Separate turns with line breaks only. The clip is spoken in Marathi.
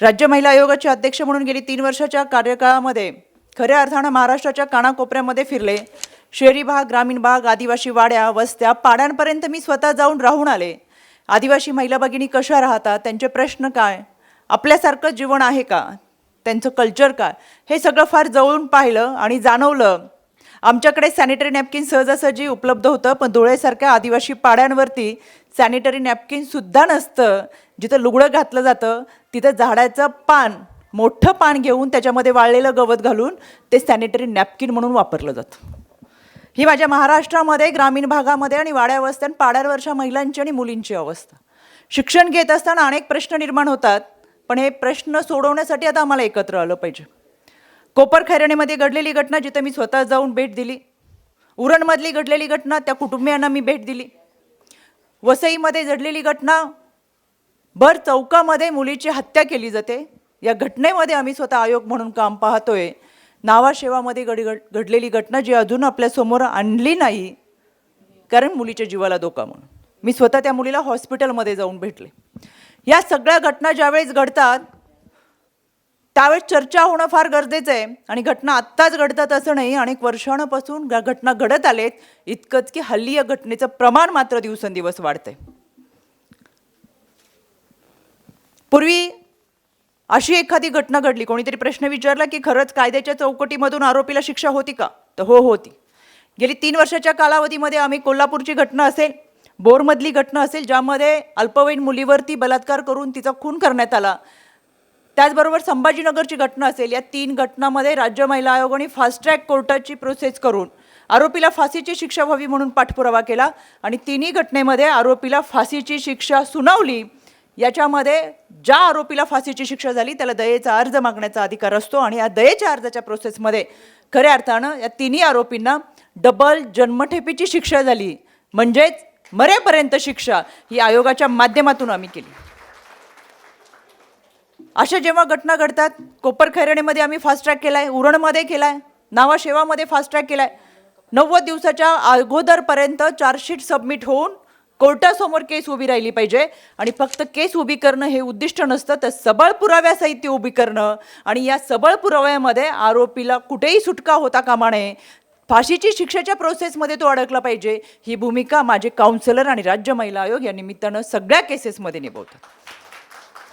राज्य महिला आयोगाचे अध्यक्ष म्हणून गेली तीन वर्षाच्या कार्यकाळामध्ये खऱ्या अर्थानं महाराष्ट्राच्या कानाकोपऱ्यामध्ये फिरले. शहरी भाग ग्रामीण भाग आदिवासी वाड्या वस्त्या पाड्यांपर्यंत मी स्वतः जाऊन राहून आले. आदिवासी महिला भगिनी कशा राहतात? त्यांचे प्रश्न काय? आपल्यासारखं जीवन आहे का? त्यांचं कल्चर काय? हे सगळं फार जवळून पाहिलं आणि जाणवलं. आमच्याकडे सॅनिटरी नॅपकिन सहजासहजी उपलब्ध होतं पण धुळेसारख्या आदिवासी पाड्यांवरती सॅनिटरी नॅपकिनसुद्धा नसतं. जिथं लुगडं घातलं जातं तिथं झाडाचं पान मोठं पान घेऊन त्याच्यामध्ये वाळलेलं गवत घालून ते सॅनिटरी नॅपकिन म्हणून वापरलं जातं. ही माझ्या महाराष्ट्रामध्ये ग्रामीण भागामध्ये आणि वाड्या आणि पाड्यावरच्या महिलांची आणि मुलींची अवस्था. शिक्षण घेत असताना अनेक प्रश्न निर्माण होतात पण हे प्रश्न सोडवण्यासाठी आता आम्हाला एकत्र आलं पाहिजे. कोपर खैरणीमध्ये घडलेली घटना जिथं मी स्वतः जाऊन भेट दिली. उरणमधली घडलेली घटना त्या कुटुंबियांना मी भेट दिली. वसईमध्ये घडलेली घटना भर चौकामध्ये मुलीची हत्या केली जाते. या घटनेमध्ये आम्ही स्वतः आयोग म्हणून काम पाहतोय. नावाशेवामध्ये घड घड- घडलेली घटना जी अजून आपल्यासमोर आणली नाही कारण मुलीच्या जीवाला धोका म्हणून. मी स्वतः त्या मुलीला हॉस्पिटलमध्ये जाऊन भेटले. या सगळ्या घटना ज्यावेळेस घडतात त्यावेळेस चर्चा होणं फार गरजेचं आहे आणि घटना आत्ताच घडतात असं नाही अनेक वर्षांपासून घटना घडत आलेत. इतकंच की हल्ली या घटनेचं प्रमाण मात्र दिवसेंदिवस वाढतंय. पूर्वी अशी एखादी घटना घडली कोणीतरी प्रश्न विचारला की खरंच कायद्याच्या चौकटीमधून आरोपीला शिक्षा होती का? तर हो होती. गेली तीन वर्षाच्या कालावधीमध्ये आम्ही कोल्हापूरची घटना असेल बोरमधली घटना असेल ज्यामध्ये अल्पवयीन मुलीवरती बलात्कार करून तिचा खून करण्यात आला. त्याचबरोबर संभाजीनगरची घटना असेल या तीन घटनामध्ये राज्य महिला आयोगाने फास्ट ट्रॅक कोर्टाची प्रोसेस करून आरोपीला फाशीची शिक्षा व्हावी म्हणून पाठपुरावा केला आणि तिन्ही घटनेमध्ये आरोपीला फाशीची शिक्षा सुनावली. याच्यामध्ये ज्या आरोपीला फाशीची शिक्षा झाली त्याला दयेचा अर्ज मागण्याचा अधिकार असतो आणि या दयेच्या अर्जाच्या प्रोसेसमध्ये खऱ्या अर्थानं या तिन्ही आरोपींना डबल जन्मठेपीची शिक्षा झाली. म्हणजेच मरेपर्यंत शिक्षा ही आयोगाच्या माध्यमातून आम्ही केली. अशा जेव्हा घटना घडतात कोपर खैरणीमध्ये आम्ही फास्ट ट्रॅक केलाय उरणमध्ये केलाय नावाशेवामध्ये फास्ट ट्रॅक केलाय. नव्वद दिवसाच्या अगोदरपर्यंत चार्जशीट सबमिट होऊन कोर्टासमोर केस उभी राहिली पाहिजे. आणि फक्त केस उभी करणं हे उद्दिष्ट नसतं तर सबळ पुराव्यासहित ती उभी करणं आणि या सबळ पुराव्यामध्ये आरोपीला कुठेही सुटका होता कामा नये. फाशीची शिक्षेच्या प्रोसेसमध्ये तो अडकला पाहिजे. ही भूमिका माझे काउन्सिलर आणि राज्य महिला आयोग या निमित्तानं सगळ्या केसेसमध्ये निभवतात.